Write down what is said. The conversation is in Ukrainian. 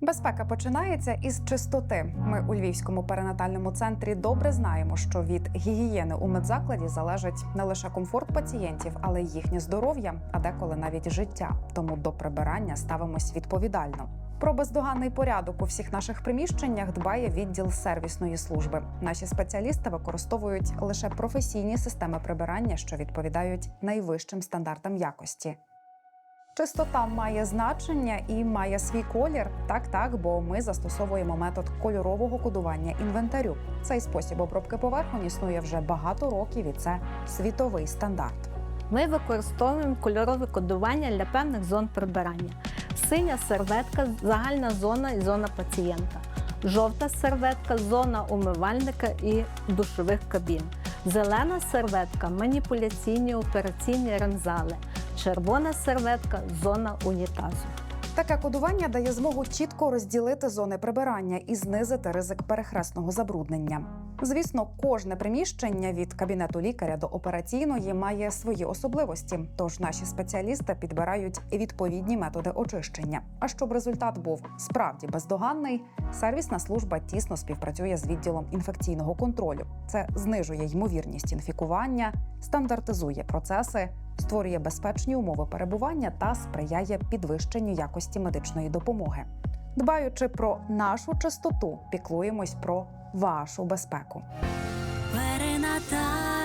Безпека починається із чистоти. Ми у Львівському перинатальному центрі добре знаємо, що від гігієни у медзакладі залежить не лише комфорт пацієнтів, але й їхнє здоров'я, а деколи навіть життя. Тому до прибирання ставимось відповідально. Про бездоганний порядок у всіх наших приміщеннях дбає відділ сервісної служби. Наші спеціалісти використовують лише професійні системи прибирання, що відповідають найвищим стандартам якості. Чистота має значення і має свій колір. Так, так, бо ми застосовуємо метод кольорового кодування інвентарю. Цей спосіб обробки поверхонь існує вже багато років, і це світовий стандарт. Ми використовуємо кольорове кодування для певних зон прибирання. Синя серветка загальна зона і зона пацієнта. Жовта серветка зона умивальника і душових кабін. Зелена серветка маніпуляційні операційні ремзали. Червона серветка зона унітазу. Таке кодування дає змогу чітко розділити зони прибирання і знизити ризик перехресного забруднення. Звісно, кожне приміщення від кабінету лікаря до операційної має свої особливості, тож наші спеціалісти підбирають відповідні методи очищення. А щоб результат був справді бездоганний, сервісна служба тісно співпрацює з відділом інфекційного контролю. Це знижує ймовірність інфікування, стандартизує процеси, створює безпечні умови перебування та сприяє підвищенню якості медичної допомоги. Дбаючи про нашу чистоту, піклуємось про вашу безпеку. Перинаталь